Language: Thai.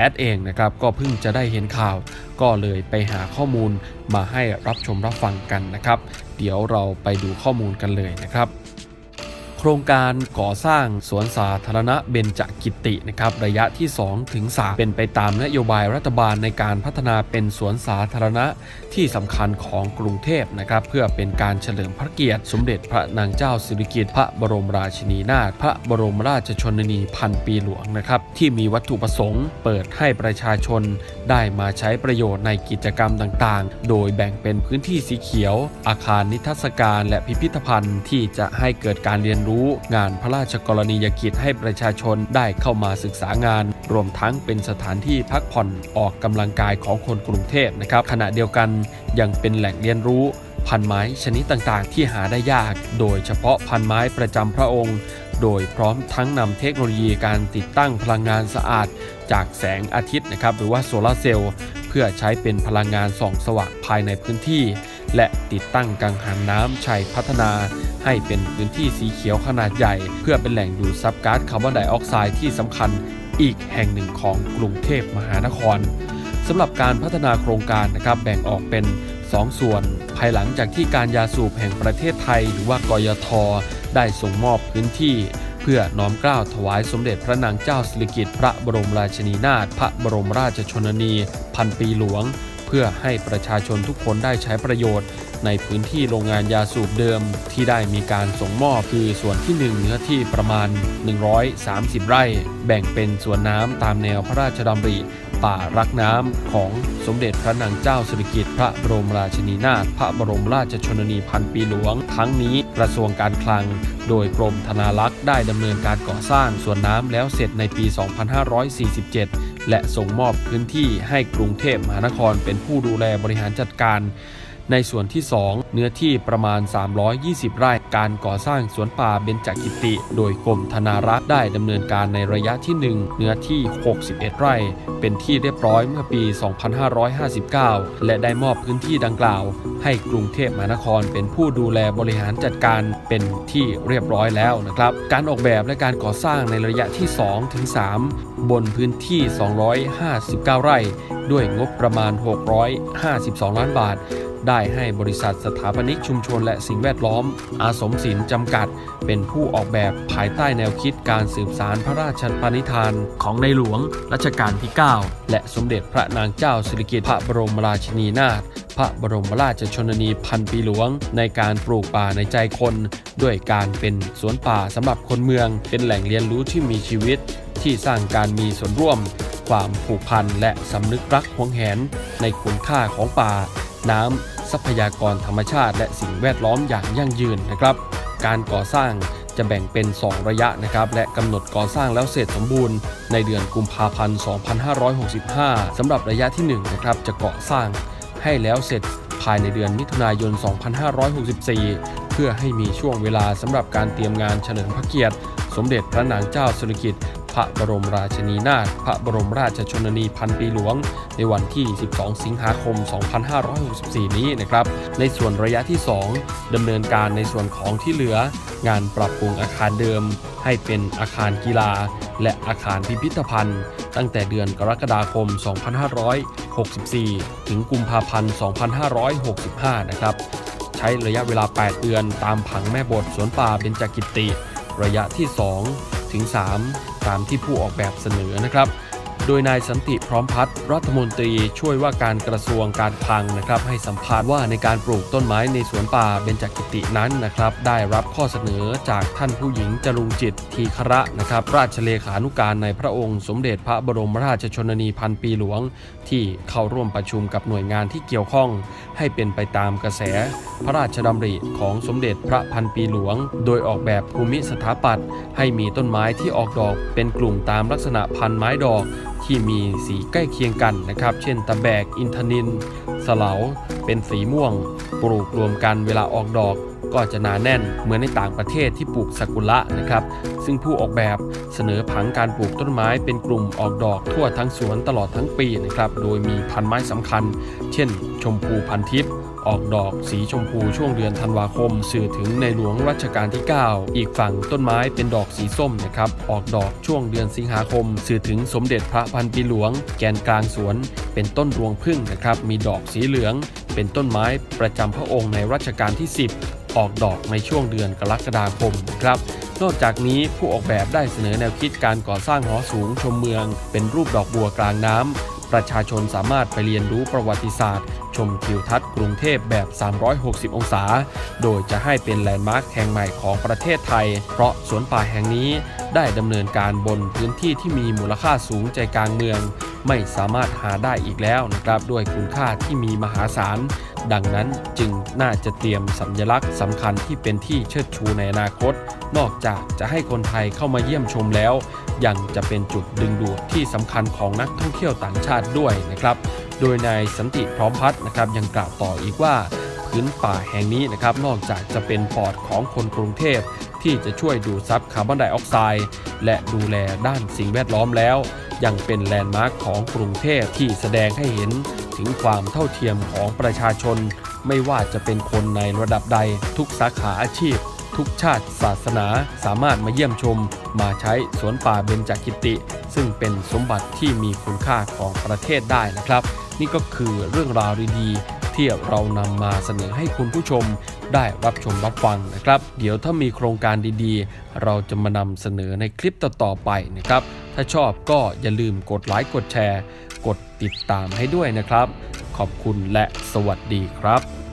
แอดเองนะครับก็เพิ่งจะได้เห็นข่าว ก็เลยไปหาข้อมูลมาให้รับชมรับฟังกันนะครับ เดี๋ยวเราไปดูข้อมูลกันเลยนะครับ โครงการก่อสร้างสวนสาธารณะเบญจกิตินะครับระยะที่2ถึง3เป็นไปตามนโยบายรัฐบาลในการพัฒนาเป็นสวนสาธารณะที่สำคัญของกรุงเทพนะครับเพื่อเป็นการเฉลิมพระเกียรติสมเด็จพระนางเจ้าสิริกิติ์พระบรมราชินีนาถพระบรมราชชนนีพันปีหลวงนะครับที่มีวัตถุประสงค์ เปิดให้ประชาชนได้มาใช้ประโยชน์ในกิจกรรมต่างๆ โดยแบ่งเป็นพื้นที่สีเขียว อาคารนิทรรศการและพิพิธภัณฑ์ที่จะให้เกิดการเรียนรู้งานพระราชกรณียกิจให้ประชาชนได้เข้ามาศึกษางาน รวมทั้งเป็นสถานที่พักผ่อนออกกำลังกายของคนกรุงเทพนะครับขณะเดียวกันยังเป็นแหล่งเรียนรู้พันไม้ชนิดต่างๆ ที่หาได้ยาก โดยเฉพาะพันไม้ประจำพระองค์ โดยพร้อมทั้งนำเทคโนโลยีการติดตั้งพลังงานสะอาด จากแสงอาทิตย์นะครับหรือว่าโซลาร์เซลล์เพื่อใช้เป็นพลังงานส่องสว่างภายในพื้นที่ และติดตั้งกังหันน้ำชัยพัฒนา ให้เป็นพื้นที่สีเขียวขนาดใหญ่ เพื่อเป็นแหล่งดูดซับก๊าซคาร์บอนไดออกไซด์ที่สำคัญอีกแห่งหนึ่งของกรุงเทพมหานครสำหรับการพัฒนาโครงการนะครับแบ่งออกเป็น 2 ส่วน ภายหลังจากที่การยาสูบแห่งประเทศไทย หรือว่ากยท ได้ส่งมอบพื้นที่เพื่อน้อมเกล้าถวายสมเด็จพระนางเจ้าสิริกิติ์พระบรมราชินีนาถพระบรมราชชนนี พันปีหลวง เพื่อให้ประชาชนทุกคนได้ใช้ประโยชน์ ในพื้นที่โรงงานยาสูบเดิม ที่ได้มีการส่งมอบคือส่วนที่ 1 เนื้อที่ประมาณ 130 ไร่ แบ่งเป็นส่วนน้ำตามแนวพระราชดำริ ป่ารักน้ำของสมเด็จพระนางเจ้าสิริกิติ์พระบรมราชินีนาถพระบรมราชชนนีพันปีหลวง ทั้งนี้กระทรวงการคลัง โดยกรมธนารักษ์ได้ดำเนินการก่อสร้างส่วนน้ำแล้วเสร็จในปี 2547 และส่งมอบพื้นที่ให้กรุงเทพมหานครเป็นผู้ดูแลบริหารจัดการ ในส่วนที่ 2 เนื้อที่ประมาณ 320 ไร่ การก่อสร้างสวนป่าเบญจกิติ โดยกรมธนารักษ์ได้ดำเนินการในระยะที่ 1 เนื้อที่ 61 ไร่ เป็นที่เรียบร้อยเมื่อปี 2559 และได้มอบพื้นที่ดังกล่าว ให้กรุงเทพมหานครเป็นผู้ดูแลบริหารจัดการเป็นที่เรียบร้อยแล้วนะครับ การออกแบบและการก่อสร้างในระยะที่ 2 ถึง 3 บนพื้นที่ 259 ไร่ ด้วยงบประมาณ 652 ล้านบาท ได้ให้บริษัทสถาปนิกชุมชนและสิ่งแวดล้อม อาสมศิลป์จำกัด เป็นผู้ออกแบบภายใต้แนวคิดการสืบสารพระราชปณิธาน ของในหลวงรัชกาลที่ 9 และสมเด็จพระนางเจ้าสิริกิติ์พระบรมราชินีนาถพระบรมราชชนนีพันปีหลวง ในการปลูกป่าในใจคน ด้วยการเป็นสวนป่าสำหรับคนเมือง เป็นแหล่งเรียนรู้ที่มีชีวิต ที่สร้างการมีส่วนร่วม ความผูกพันและสำนึกรักหวงแหนในคุณค่าของป่า น้ำทรัพยากรธรรมชาติ และสิ่งแวดล้อมอย่างยั่งยืนนะครับ การก่อสร้างจะแบ่งเป็น 2 ระยะนะครับ และกำหนดก่อสร้างแล้วเสร็จสมบูรณ์ในเดือนกุมภาพันธ์ 2565 สำหรับระยะที่1นะครับจะก่อสร้างให้แล้วเสร็จภายในเดือนมิถุนายน 2564 เพื่อให้มีช่วงเวลาสำหรับการเตรียมงานเฉลิมพระเกียรติ สมเด็จพระนางเจ้าสิริกิติ์ พระบรมราชินีนาถพระบรมราชชนนีพันปีหลวง ในวันที่ 12 สิงหาคม 2564 นี้นะครับ ในส่วนระยะที่ 2ดำเนินการในส่วนของที่เหลือ งานปรับปรุงอาคารเดิม ให้เป็นอาคารกีฬา และอาคารพิพิธภัณฑ์ ตั้งแต่เดือนกรกฎาคม 2564 ถึงกุมภาพันธ์ 2565 นะครับใช้ระยะเวลา 8 เดือน ตามผังแม่บทสวนป่าเบญจกิติ ระยะที่ 2 ถึง 3 ตามที่ผู้ออกแบบเสนอนะครับ ดยนายสันติพร้อมพัฒน์รัฐมนตรีช่วยว่าการกระทรวงการคลังนะครับให้สัมภาษณ์ว่าในการปลูกต้นไม้ในสวนป่าเบญจกิตินั้นนะครับได้รับข้อเสนอจากท่านผู้หญิงจรุงจิตทีคระนะครับราชเลขานุการในพระองค์ สมเด็จพระบรมราชชนนีพันปีหลวง ที่เข้าร่วมประชุมกับหน่วยงานที่เกี่ยวข้อง ให้เป็นไปตามกระแส พระราชดำริของสมเด็จพระพันปีหลวง โดยออกแบบภูมิสถาปัตย์ให้มีต้นไม้ที่ออกดอกเป็นกลุ่มตามลักษณะพันไม้ดอกที่มีสีใกล้เคียงกันนะครับ เช่นตะแบก อินทนินสเลาเป็นสีม่วง ปลูกรวมกันเวลาออกดอกก็จะหนาแน่นเหมือนในต่างประเทศที่ปลูกซากุระนะครับ ซึ่งผู้ออกแบบเสนอผังการปลูกต้นไม้เป็นกลุ่มออกดอกทั่วทั้งสวนตลอดทั้งปีนะครับ โดยมีพันไม้สำคัญ เช่น ชมพูพันทิพย์ ออกดอกสีชมพูช่วงเดือนธันวาคม สื่อถึงในหลวงรัชกาลที่ 9 อีกฝั่งต้นไม้เป็นดอกสีส้มนะครับออกดอกช่วงเดือนสิงหาคม สื่อถึงสมเด็จพระพันปีหลวง แกนกลางสวน เป็นต้นรวงพึ่งนะครับมีดอกสีเหลือง เป็นต้นไม้ประจำพระองค์ในรัชกาลที่ 10 ออกดอกในช่วงเดือนกรกฎาคมนะครับนอกจากนี้ผู้ออกแบบได้เสนอแนวคิดการก่อสร้างหอสูงชมเมือง เป็นรูปดอกบัวกลางน้ำ ประชาชนสามารถไปเรียนรู้ประวัติศาสตร์ ชมทิวทัศน์กรุงเทพแบบ 360 องศา โดยจะให้เป็นแลนด์มาร์คแห่งใหม่ของประเทศไทย เพราะสวนป่าแห่งนี้ได้ดำเนินการบนพื้นที่ที่มีมูลค่าสูงใจกลางเมือง ไม่สามารถหาได้อีกแล้วนะครับด้วยคุณค่าที่มีมหาศาลดังนั้นจึงน่าจะเตรียมสัญลักษณ์สำคัญที่เป็นที่เชิดชูในอนาคต นอกจากจะให้คนไทยเข้ามาเยี่ยมชมแล้ว ยังจะเป็นจุดดึงดูดที่สำคัญของนักท่องเที่ยวต่างชาติด้วยนะครับ โดยนายสันติพร้อมพัฒน์นะครับยังกล่าวต่ออีกว่าพื้นป่าแห่งนี้นะครับนอกจากจะเป็นปอดของคนกรุงเทพที่จะช่วยดูดซับคาร์บอนไดออกไซด์และดูแลด้านสิ่งแวดล้อมแล้ว ยังเป็นแลนด์มาร์คของกรุงเทพที่แสดงให้เห็นถึงความเท่าเทียมของประชาชน ไม่ว่าจะเป็นคนในระดับใดทุกสาขาอาชีพ ทุกชาติศาสนาสามารถมาเยี่ยมชม มาใช้สวนป่าเบญจกิติ ซึ่งเป็นสมบัติที่มีคุณค่าของประเทศได้นะครับ นี่ก็คือเรื่องราวดีๆ ที่เรานำมาเสนอให้คุณผู้ชมได้รับชมรับฟังนะครับ เดี๋ยวถ้ามีโครงการดีๆ เราจะมานำเสนอในคลิปต่อๆไปนะครับ ถ้าชอบก็อย่าลืมกดไลค์กดแชร์ กดติดตามให้ด้วยนะครับ ขอบคุณและสวัสดีครับ